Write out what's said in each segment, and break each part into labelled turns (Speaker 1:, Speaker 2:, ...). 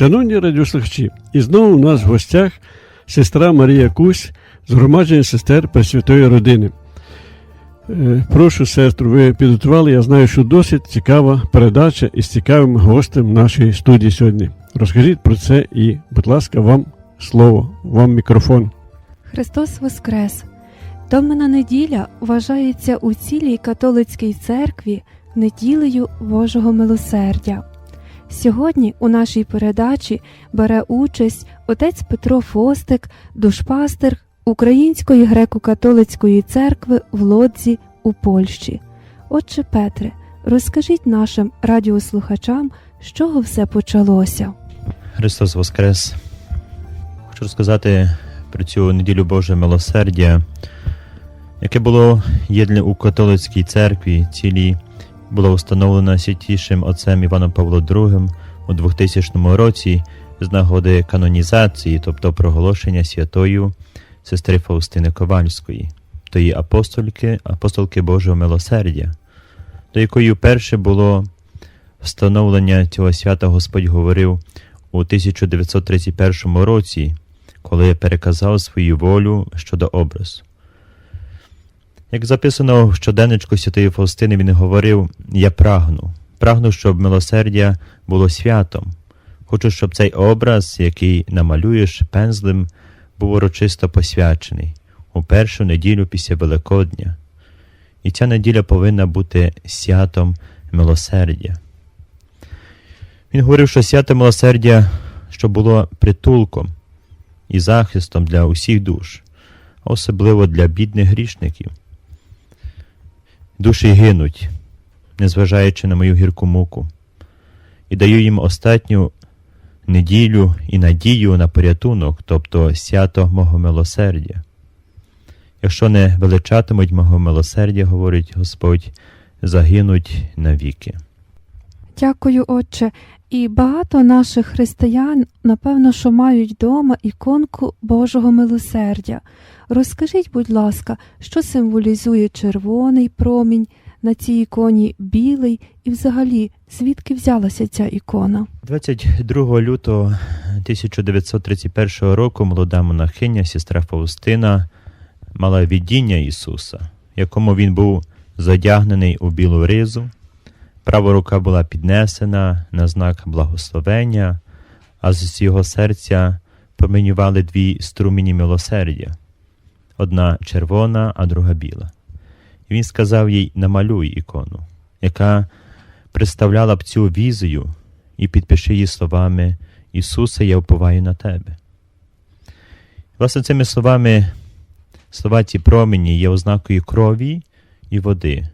Speaker 1: Шановні радіослухачі, і знову у нас в гостях сестра Марія Кусь з громадження сестер Пресвятої родини. Е, Прошу, сестру, ви підготували. Я знаю, що досить цікава передача із цікавим гостем нашої студії сьогодні. Розкажіть про це і, будь ласка, вам слово, вам мікрофон.
Speaker 2: Христос Воскрес! Домина неділя вважається у цілій католицькій церкві неділею Божого милосердя. Сьогодні у нашій передачі бере участь отець Петро Фостик, душпастер Української греко-католицької церкви в Лодзі у Польщі. Отче Петре, розкажіть нашим радіослухачам, з чого все почалося.
Speaker 3: Христос Воскрес. Хочу розказати про цю неділю Боже милосердя, яке було єдне у католицькій церкві цілій, було встановлено святішим отцем Іваном Павлом II у 2000 році з нагоди канонізації, тобто проголошення святою сестри Фаустини Ковальської, тої апостольки, апостолки Божого милосердя, до якої вперше було встановлення цього свята Господь говорив у 1931 році, коли переказав свою волю щодо образу. Як записано в щоденничку Святої Фаустини, він говорив: Я прагну, прагну, щоб милосердя було святом. Хочу, щоб цей образ, який намалюєш пензлем, був урочисто посвячений у першу неділю після Великодня. І ця неділя повинна бути святом милосердя. Він говорив, що свято милосердя, що було притулком і захистом для усіх душ, особливо для бідних грішників. Душі гинуть, незважаючи на мою гірку муку, і даю їм остатню неділю і надію на порятунок, тобто свято мого милосердя. Якщо не величатимуть мого милосердя, говорить Господь, загинуть навіки.
Speaker 2: Дякую, Отче. І багато наших християн, напевно, що мають вдома іконку Божого милосердя. Розкажіть, будь ласка, що символізує червоний промінь на цій іконі білий, і взагалі звідки взялася ця ікона?
Speaker 3: 22 лютого 1931 року молода монахиня, сестра Фаустина, мала видіння Ісуса, якому він був задягнений у білу ризу. Права рука була піднесена на знак благословення, а з його серця променювали дві струмені милосердя одна червона, а друга біла. І він сказав їй: намалюй ікону, яка представляла б цю візію, і підпиши її словами Ісусе, я вповаю на тебе. Власне, цими словами, слова ці промені є ознакою крові і води.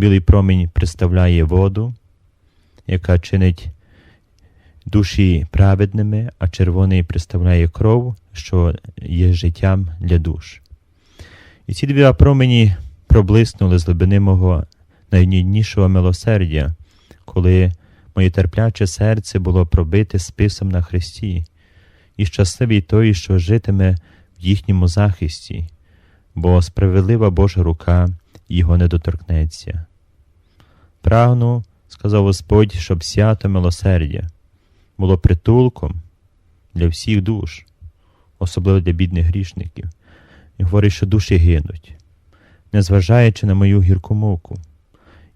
Speaker 3: Білий промінь представляє воду, яка чинить душі праведними, а червоний представляє кров, що є життям для душ. І ці дві промені проблиснули з глибини мого найніднішого милосердя, коли моє терпляче серце було пробите списом на Христі, і щасливий той, що житиме в їхньому захисті, бо справедлива Божа рука його не доторкнеться. Прагну, сказав Господь, щоб свято милосердя було притулком для всіх душ, особливо для бідних грішників, і говорить, що душі гинуть, незважаючи на мою гірку муку,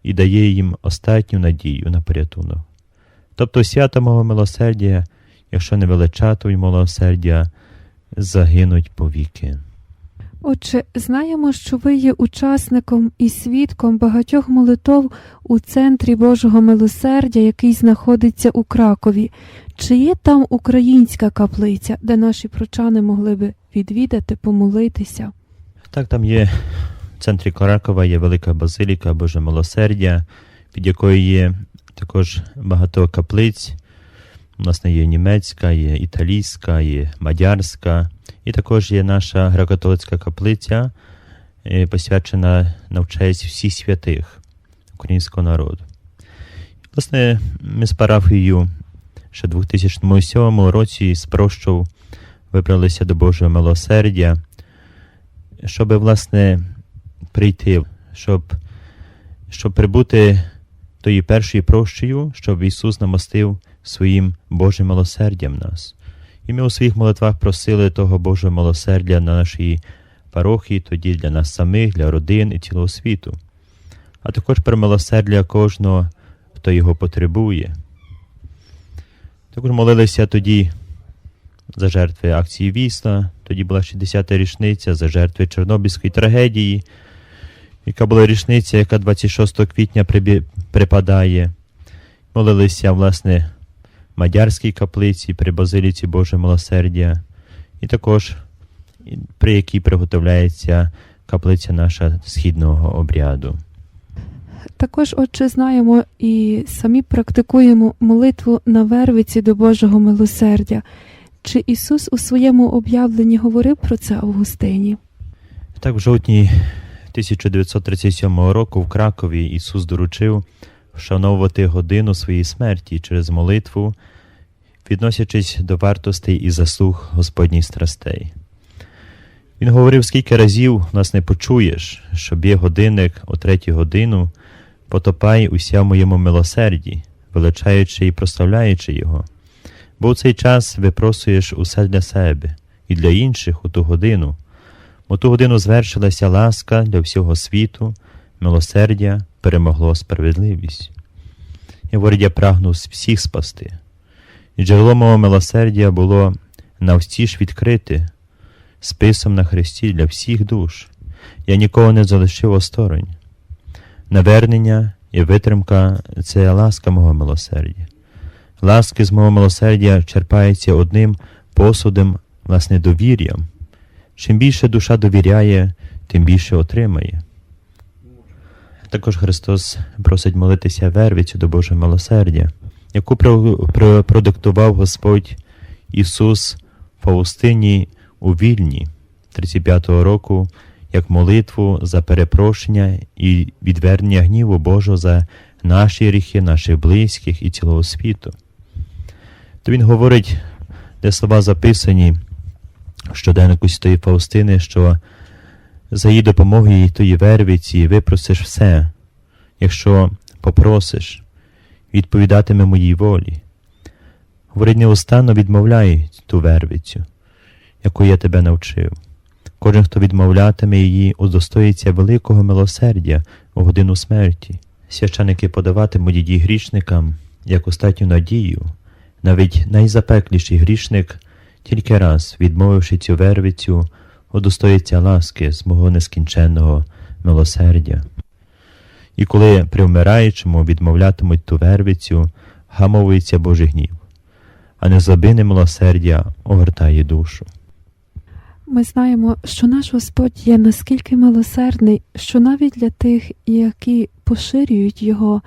Speaker 3: і дає їм остатню надію на порятунок. Тобто свято мого милосердя, якщо не величатою милосердя, загинуть повіки.
Speaker 2: Отже, знаємо, що ви є учасником і свідком багатьох молитов у центрі Божого милосердя, який знаходиться у Кракові. Чи є там українська каплиця, де наші прочани могли би відвідати, помолитися?
Speaker 3: Так, там є в центрі Кракова є велика базиліка Боже милосердя, під якою є також багато каплиць. У нас є німецька, є італійська, є мадярська, і також є наша греко-католицька каплиця, е, посвячена на честь всіх святих українського народу. Власне, ми з парафією ще в 2007 році з Прощов вибралися до Божого милосердя, щоб, власне, прийти, щоб, щоб прибути тою першою прощею, щоб Ісус намостив своїм Божим милосердям нас. І ми у своїх молитвах просили того Божого милосердя на нашій парохії, тоді для нас самих, для родин і цілого світу, а також про милосердя кожного, хто його потребує. Також молилися тоді за жертви акції Вісла, тоді була 60-та річниця за жертви Чорнобильської трагедії, яка була річниця, яка 26 квітня припадає. Молилися, власне, Мадярській каплиці при Базиліці Божого милосердя, і також при якій приготовляється каплиця наша східного обряду.
Speaker 2: Також, отче, знаємо і самі практикуємо молитву на вервиці до Божого милосердя. Чи Ісус у своєму об'явленні говорив про це Августині?
Speaker 3: Так, в жовтні 1937 року в Кракові Ісус доручив вшановувати годину своєї смерті через молитву, відносячись до вартостей і заслуг Господніх страстей. Він говорив, скільки разів нас не почуєш, щоб є годинник о третю годину, потопай уся в моєму милосерді, величаючи і прославляючи Його. Бо у цей час випросуєш усе для себе і для інших у ту годину. У ту годину звершилася ласка для всього світу, милосердя перемогло справедливість. Говорить, я прагну всіх спасти. І джерело мого милосердя було навстіж відкрите списом на хресті для всіх душ. Я нікого не залишив осторонь. Навернення і витримка це ласка мого милосердя. Ласки з мого милосердя черпається одним посудом, власне, довір'ям. Чим більше душа довіряє, тим більше отримає. Також Христос просить молитися вервицю до Божого милосердя, яку про- про- продиктував Господь Ісус Фаустині у Вільні 35-го року як молитву за перепрошення і відвернення гніву Божого за наші гріхи, наших близьких і цілого світу. То він говорить, де слова записані в щоденнику Святої Фаустини, що за її допомогою і тої вервиці випросиш все, якщо попросиш, відповідатиме моїй волі. Говорить, неустанно відмовляй ту вервицю, яку я тебе навчив. Кожен, хто відмовлятиме її, удостоїться великого милосердя у годину смерті. Священики подаватимуть її грішникам як остатню надію, навіть найзапекліший грішник, тільки раз, відмовивши цю вервицю, удостоїться ласки з мого нескінченного милосердя. І коли при вмираючому відмовлятимуть ту вервицю, гамовується Божий гнів, а незабине милосердя огортає душу.
Speaker 2: Ми знаємо, що наш Господь є наскільки милосердний, що навіть для тих, які поширюють Його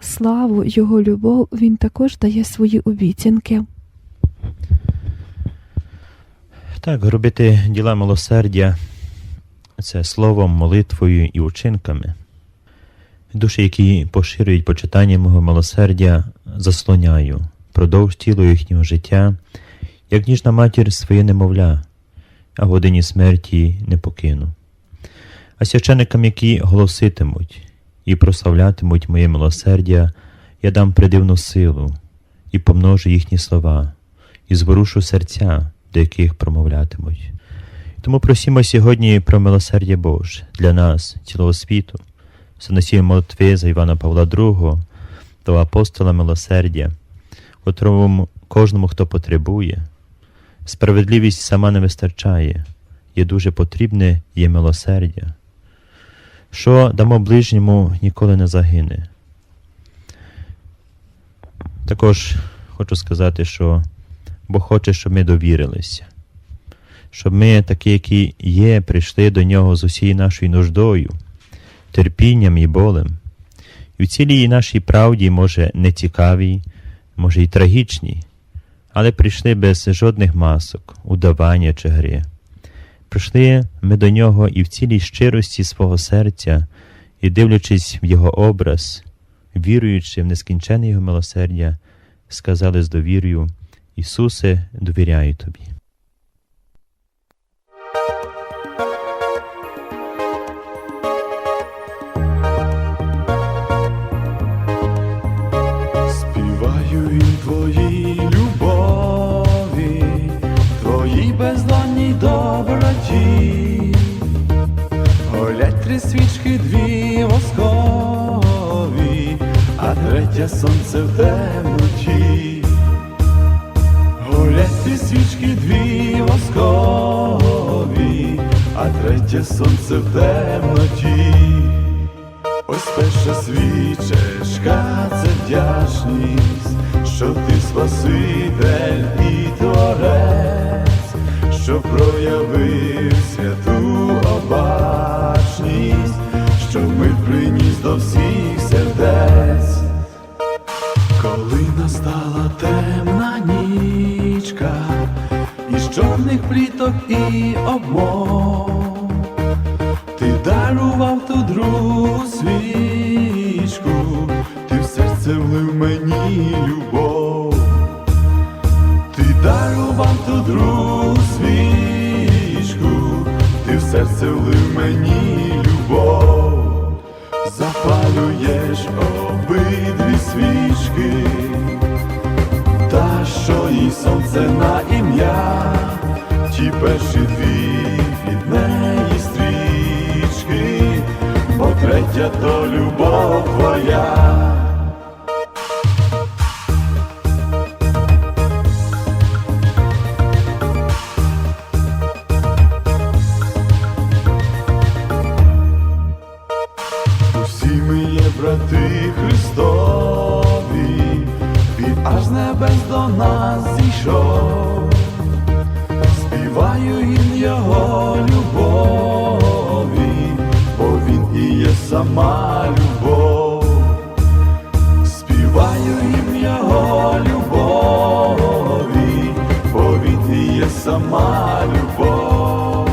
Speaker 2: славу, Його любов, Він також дає свої обіцянки.
Speaker 3: Так, робити діла милосердя це словом, молитвою і учинками. Душі, які поширюють почитання мого милосердя, заслоняю, продовж тіло їхнього життя, як ніжна матір своє немовля, а годині смерті не покину. А священикам, які голоситимуть і прославлятимуть моє милосердя, я дам придивну силу і помножу їхні слова, і зворушу серця, до яких промовлятимуть. Тому просімо сьогодні про милосердя Боже для нас, цілого світу, заносімо молитви за Івана Павла II, до апостола милосердя, котрому кожному, хто потребує. Справедливість сама не вистачає, є дуже потрібне є милосердя. Що дамо ближньому, ніколи не загине. Також хочу сказати, що Бог хоче, щоб ми довірилися, щоб ми, такі, які є, прийшли до нього з усією нашою нуждою, терпінням і болем. І в цілій нашій правді, може, не цікавій, може й трагічній, але прийшли без жодних масок, удавання чи гри. Прийшли ми до нього і в цілій щирості свого серця, і дивлячись в його образ, віруючи в нескінчене його милосердя, сказали з довір'ю, Ісусе, довіряю Тобі.
Speaker 4: Співаю і твоїй любові, твої бездонні доброті, голять три свічки дві воскові, а третє сонце в темноті. Ті свічки дві воскові, а третє сонце в темноті. Ось перша свічечка це вдячність, що ти Спаситель ти дарував ту другу свічку, ти в серце влив мені любов, ти дарував ту другу свічку, ти в серце влив мені любов. Запалюєш обидві свічки, та що їй сонце на ім'я, ті перші дві від неї стрічки, бо третя то любов твоя. Усі ми є брати Христові, Він аж небес до нас зійшов, співаю їм Його любові, бо Він і є сама любов, співаю їм Його любові, бо Він і є сама любов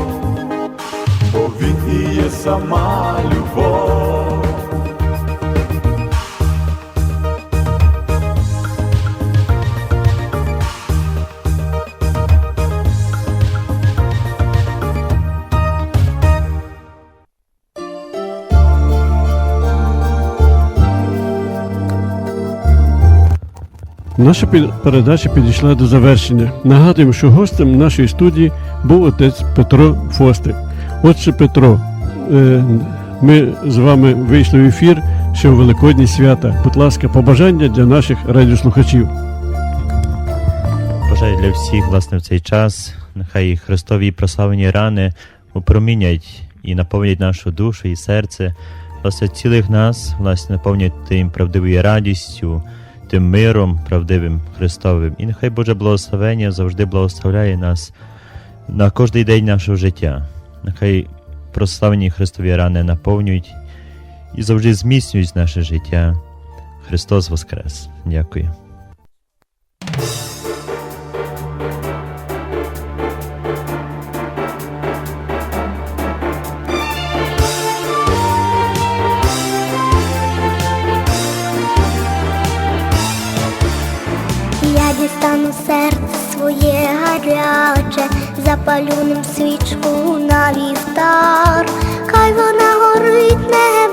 Speaker 4: бо він і є сама любов.
Speaker 1: Наша передача підійшла до завершення. Нагадуємо, що гостем нашої студії був отець Петро Фостик. Отче Петро, е, ми з вами вийшли в ефір ще у Великодні свята. Будь ласка, побажання для наших радіослухачів.
Speaker 3: Бажаю для всіх, власне, в цей час. Нехай Христові прославлені рани опромінять і наповнять нашу душу і серце. Власне, цілих нас, власне, наповнять тим правдивою радістю, тим миром правдивим Христовим. І нехай Боже благословення завжди благословляє нас на кожний день нашого життя. Нехай прославлені Христові рани наповнюють і завжди зміцнюють наше життя. Христос Воскрес! Дякую.
Speaker 5: Запалю ним свічку на вівтар, хай вона горить, не